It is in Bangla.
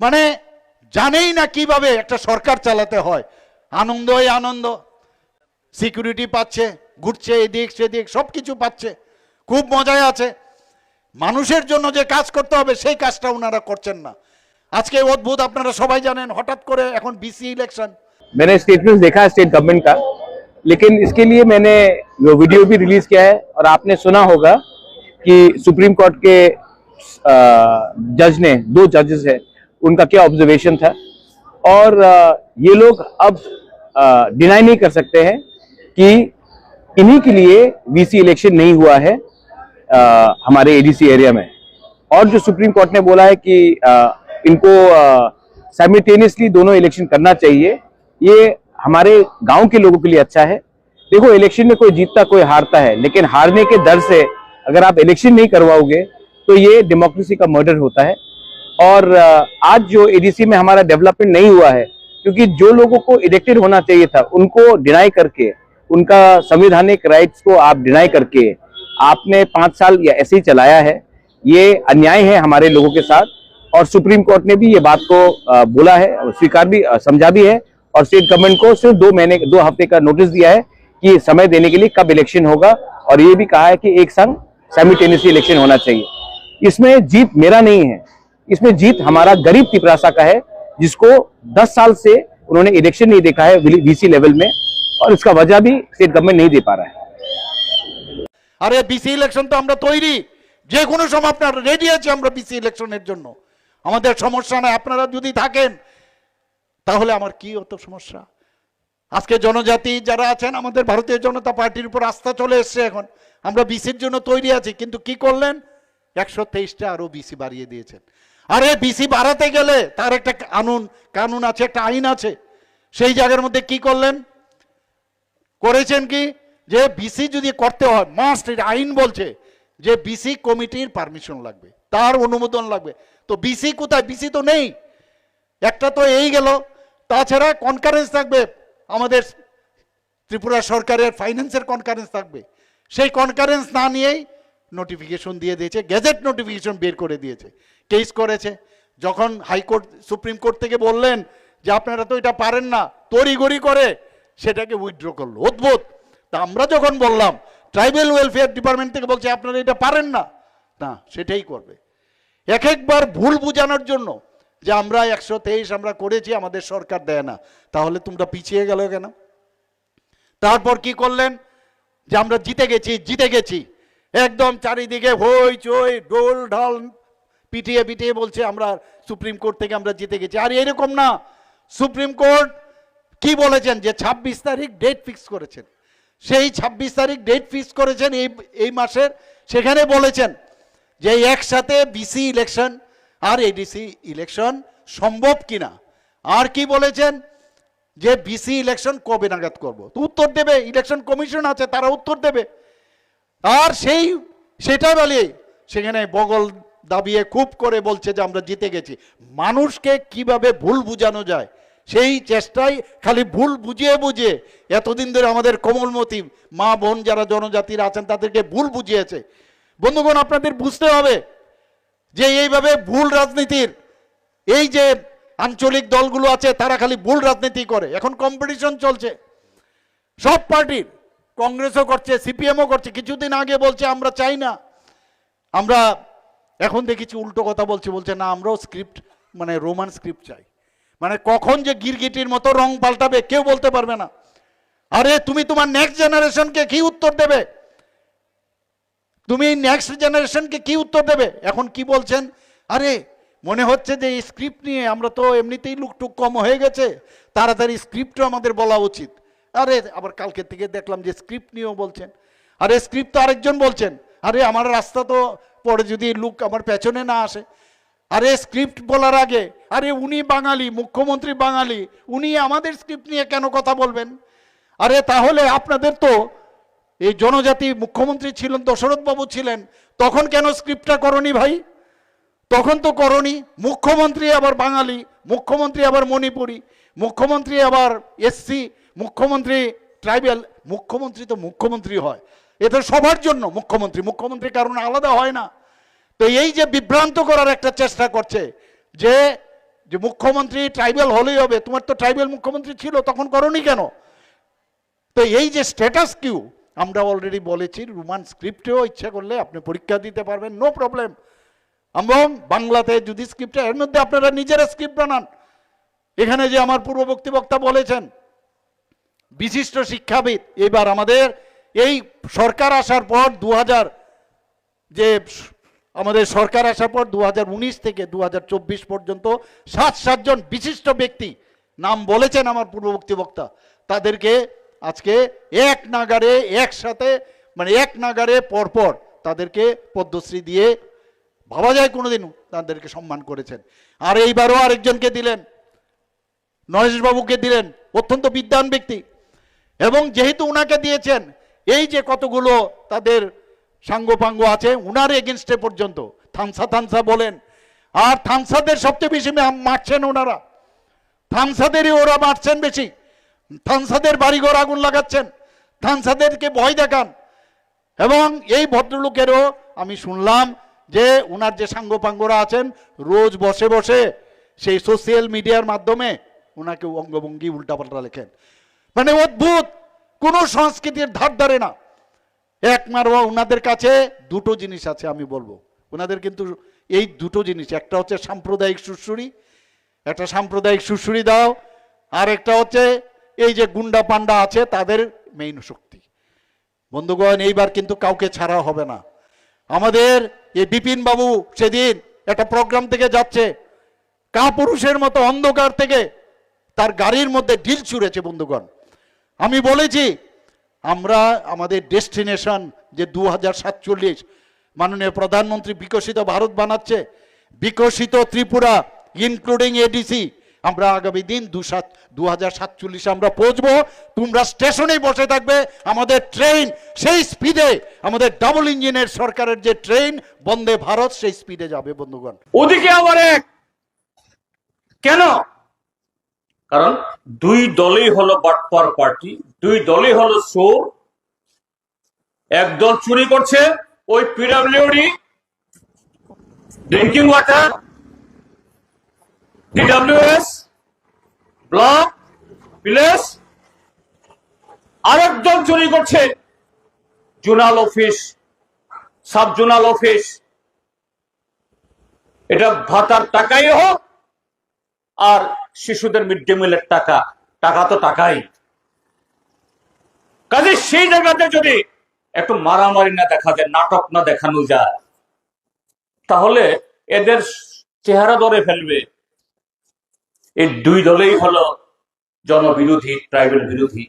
মানে জানেই না কিভাবে একটা সরকার চালাতে হয় আনন্দই আনন্দ সিকিউরিটি পাচ্ছে ঘুরছে এদিক সেদিক সব কিছু পাচ্ছে খুব মজায় আছে মানুষের জন্য যে কাজ করতে হবে সেই কাজটা ওনারা করছেন না আজকে অদ্ভুত আপনারা সবাই জানেন হঠাৎ করে এখন বিসি ইলেকশন मैंने स्टेटमेंट देखा है स्टेट गवर्नमेंट का लेकिन इसके लिए मैंने वो वीडियो भी रिलीज किया है और आपने सुना होगा कि सुप्रीम कोर्ट के जज ने दो जजेस है उनका क्या ऑब्जर्वेशन था? और ये लोग अब डिनाई नहीं कर सकते हैं कि इन्हीं के लिए वीसी इलेक्शन नहीं हुआ है अ, हमारे एडीसी एरिया में। और जो सुप्रीम कोर्ट ने बोला है कि अ, इनको साइमल्टेनियसली दोनों इलेक्शन करना चाहिए ये हमारे गाँव के लोगों के लिए अच्छा है। देखो इलेक्शन में कोई जीतता कोई हारता है लेकिन हारने के डर से अगर आप इलेक्शन नहीं करवाओगे तो ये डेमोक्रेसी का मर्डर होता है। और आज जो एडीसी में हमारा डेवलपमेंट नहीं हुआ है, क्योंकि जो लोगों को इलेक्टेड होना चाहिए था, उनको डिनाई करके, उनका संवैधानिक राइट्स को आप डिनाई करके, आपने पाँच साल या ऐसे ही चलाया है, ये अन्याय है हमारे लोगों के साथ, और सुप्रीम कोर्ट ने भी ये बात को बोला है स्वीकार भी समझा भी है, और स्टेट गवर्नमेंट को सिर्फ़ दो महीने, दो हफ़्ते का नोटिस दिया है कि समय देने के लिए कब इलेक्शन होगा, और ये भी कहा है कि एक संग साइमल्टेनियसली इलेक्शन होना चाहिए। इसमें जीत मेरा नहीं है इसमें जीत हमारा गरीब तिपरासा का है जिसको 10 साल से उन्होंने इलेक्शन नहीं देखा है वीसी लेवल में और इसका वजह भी स्टेट गवर्नमेंट नहीं दे पा रहा है আরে বিসি ইলেকশন তো আমরা তৈরি যে কোনো সময় আপনার রেডি আছে আমরা বিসি ইলেকশনের জন্য আমাদের সমস্যা নাই আপনারা যদি থাকেন তাহলে আমার কি অত সমস্যা আজকে জনজাতি যারা আছেন আমাদের ভারতীয় জনতা পার্টির উপর আস্থা চলে এসছে এখন আমরা বিসির জন্য তৈরি আছি কিন্তু কি করলেন একশো তেইশটা আরো বিসি বাড়িয়ে দিয়েছেন আরে বিসি বাড়াতে গেলে তার একটা কানুন কানুন আছে, একটা আইন আছে। সেই জায়গার মধ্যে কি করলেন? করেছেন কি? যে বিসি যদি করতে হয় মাস্ট এটা আইন বলছে যে বিসি কমিটির পারমিশন লাগবে, তার অনুমোদন লাগবে। তো বিসি কোথায়? বিসি তো নেই। একটা তো এই গেল। তাছাড়া কনকারেন্স থাকবে। আমাদের ত্রিপুরা সরকারের ফাইন্যান্সের কনকারেন্স থাকবে। সেই কনকারেন্স না নিয়েই নোটিফিকেশন দিয়ে দিয়েছে গেজেট নোটিফিকেশন বের করে দিয়েছে। কেস করেছে। যখন হাইকোর্ট সুপ্রিম কোর্ট থেকে বললেন যে, আপনারা তো এটা পারেন না তড়িগড়ি করে সেটাকে উইথড্র করল। অদ্ভুত। তা আমরা যখন বললাম ট্রাইবেল ওয়েলফেয়ার ডিপার্টমেন্ট থেকে বলছে, আপনারা এটা পারেন না। না, সেটাই করবে। এক একবার ভুল বোঝানোর জন্য যে, আমরা একশো তেইশ আমরা করেছি, আমাদের সরকার দেয় না। তাহলে তোমরা পিছিয়ে গেল কেন? তারপর কি করলেন? যে, আমরা জিতে গেছি জিতে গেছি। একদম চারিদিকে হই চই, ডোল ঢাল পিটিয়ে পিটিয়ে বলছে, আমরা সুপ্রিম কোর্ট থেকে আমরা জিতে গেছি। আর এরকম না, সুপ্রিম কোর্ট কি বলেছেন যে ২৬ তারিখ ডেট ফিক্স করেছেন। সেই ২৬ তারিখ ডেট ফিক্স করেছেন এই এই মাসের। সেখানে বলেছেন যে একসাথে বিসি ইলেকশন আর এডিসি ইলেকশন সম্ভব কিনা। আর কি বলেছেন যে বিসি ইলেকশন কবে নাগাদ করব। তো উত্তর দেবে ইলেকশন কমিশন আছে, তারা উত্তর দেবে। আর সেই, সেটা বলে সেখানে বগল দাবিয়ে খুব করে বলছে যে আমরা জিতে গেছি। মানুষকে কীভাবে ভুল বুঝানো যায়, সেই চেষ্টাই খালি ভুল বুঝিয়ে বুঝিয়ে এতদিন ধরে আমাদের কোমলমতি মা বোন যারা জনজাতির আছেন, তাদেরকে ভুল বুঝিয়েছে। বন্ধুগণ, আপনাদের বুঝতে হবে যে এইভাবে ভুল রাজনীতির এই যে আঞ্চলিক দলগুলো আছে, তারা খালি ভুল রাজনীতি করে। এখন কম্পিটিশন চলছে। সব পার্টির, কংগ্রেসও করছে, সিপিএমও করছে। কিছুদিন আগে বলছে, আমরা চাই না। আমরা এখন দেখেছি উল্টো কথা বলছে বলছে, না, আমরাও স্ক্রিপ্ট মানে রোমান স্ক্রিপ্ট চাই। মানে কখন যে গিরগিটির মতো রং পাল্টাবে, কেউ বলতে পারবে না। আরে, তুমি তোমার নেক্সট জেনারেশনকে কি উত্তর দেবে? তুমি নেক্সট জেনারেশনকে কি উত্তর দেবে? এখন কি বলছেন? আরে, মনে হচ্ছে যে এই স্ক্রিপ্ট নিয়ে আমরা তো এমনিতেই লুকটুক কম হয়ে গেছে। তাড়াতাড়ি স্ক্রিপ্টও আমাদের বলা উচিত। আরে, আবার কালকে থেকে দেখলাম যে স্ক্রিপ্ট নিয়েও বলছেন। আরে স্ক্রিপ্ট তো আরেকজন বলছেন। আরে আমার রাস্তা তো পরে যদি লুক আমার পেছনে না আসে। আরে স্ক্রিপ্ট বলার আগে, আরে উনি বাঙালি, মুখ্যমন্ত্রী বাঙালি, উনি আমাদের স্ক্রিপ্ট নিয়ে কেন কথা বলবেন? আরে তাহলে আপনাদের তো এই জনজাতি মুখ্যমন্ত্রী ছিলেন দশরথ বাবু ছিলেন, তখন কেন স্ক্রিপ্টটা করনি ভাই? তখন তো করনি। মুখ্যমন্ত্রী আবার বাঙালি, মুখ্যমন্ত্রী আবার মণিপুরি, মুখ্যমন্ত্রী আবার এসসি, মুখ্যমন্ত্রী ট্রাইবেল মুখ্যমন্ত্রী তো মুখ্যমন্ত্রী হয়। এ তো সবার জন্য মুখ্যমন্ত্রী। মুখ্যমন্ত্রী কারণ আলাদা হয় না। তো এই যে বিভ্রান্ত করার একটা চেষ্টা করছে, যে যে মুখ্যমন্ত্রী ট্রাইবেল হলেই হবে, তোমার তো ট্রাইবেল মুখ্যমন্ত্রী ছিল, তখন করনি কেন? তো এই যে স্ট্যাটাস কিউ আমরা অলরেডি বলেছি, রোমান স্ক্রিপ্টেও ইচ্ছা করলে আপনি পরীক্ষা দিতে পারবেন নো প্রবলেম এবং বাংলাতে যদি স্ক্রিপ্টে এর মধ্যে আপনারা নিজেরা স্ক্রিপ্ট বানান। এখানে যে আমার পূর্ববর্তী বক্তা বলেছেন, বিশিষ্ট শিক্ষাবিদ, এবার আমাদের এই সরকার আসার পর দু হাজার যে আমাদের সরকার আসার পর দু হাজার উনিশ থেকে দু হাজার চব্বিশ পর্যন্ত সাত, সাতজন বিশিষ্ট ব্যক্তি নাম বলেছেন আমার পূর্ববর্তী বক্তা। তাদেরকে আজকে এক নাগারে একসাথে মানে এক নাগারে পরপর তাদেরকে পদ্মশ্রী দিয়ে ভাবা যায় কোনোদিন তাদেরকে সম্মান করেছেন। আর এইবারও আরেকজনকে দিলেন, নরেশবাবুকে দিলেন, অত্যন্ত বিদ্বান ব্যক্তি। এবং যেহেতু ওনাকে দিয়েছেন এই যে কতগুলো তাদের সাঙ্গপাঙ্গ আছে, উনার এগেনস্টে পর্যন্ত। থানসা থানসা বলেন। আর থানসাদের সবচেয়ে বেশি মারছেন ওনারা। থানসাদেরই ওরা মারছেন বেশি। থানসাদের বাড়িঘর আগুন লাগাচ্ছেন। থানসাদেরকে ভয় দেখান। এবং এই ভদ্রলোকেরও আমি শুনলাম যে ওনার যে সাঙ্গপাঙ্গরা আছেন, রোজ বসে বসে সেই সোশ্যাল মিডিয়ার মাধ্যমে ওনাকে অঙ্গভঙ্গি উল্টাপাল্টা লেখেন। মানে অদ্ভুত! কোনো সংস্কৃতির ধার ধারে না। এক একমার ওনাদের কাছে দুটো জিনিস আছে আমি বলব। ওনাদের কিন্তু এই দুটো জিনিস, একটা হচ্ছে সাম্প্রদায়িক সুশ্রুরি একটা সাম্প্রদায়িক সুশ্রুরি দাও, আর একটা হচ্ছে এই যে গুন্ডা পান্ডা আছে তাদের মেইন শক্তি। বন্ধুগণ, এইবার কিন্তু কাউকে ছাড়া হবে না। আমাদের এই বিপিন বাবু সেদিন একটা প্রোগ্রাম থেকে যাচ্ছে, কাপুরুষের মতো অন্ধকার থেকে তার গাড়ির মধ্যে ঢিল ছুঁড়েছে বন্ধুগণ। আমি বলেছি, আমরা আমাদের ডেস্টিনেশন যে দু হাজার সাতচল্লিশ মাননীয় প্রধানমন্ত্রী বিকশিত ভারত বানাচ্ছে, বিকশিত ত্রিপুরা ইনক্লুডিং এডিসি আমরা আগামী দিন দু সাত দু হাজার সাতচল্লিশে আমরা পৌঁছবো, তোমরা স্টেশনেই বসে থাকবে, আমাদের ট্রেন সেই স্পিডে আমাদের ডাবল ইঞ্জিনের সরকারের যে ট্রেন, বন্দে ভারত সেই স্পিডে যাবে, বন্ধুগণ। ওদিকে আবার এক। কেন? কারণ দুই দলই হলো বাটপার পার্টি, দুই দলই হলো চোর। এক দল চুরি করছে, ওই PWD drinking water DWS block place আরেকজন চুরি করছে, zonal office, sub zonal office. এটা ভাতার টাকাই হোক আর শিশুদের মিড ডে মিলের টাকা। টাকা তো টাকাই। কাজে সেই জায়গাতে যদি একটু মারামারি না দেখা যায়, নাটক না দেখানো যায়, তাহলে এদের চেহারা ধরে ফেলবে। এই দুই দলেই হলো জনবিরোধী ট্রাইবেল বিরোধী।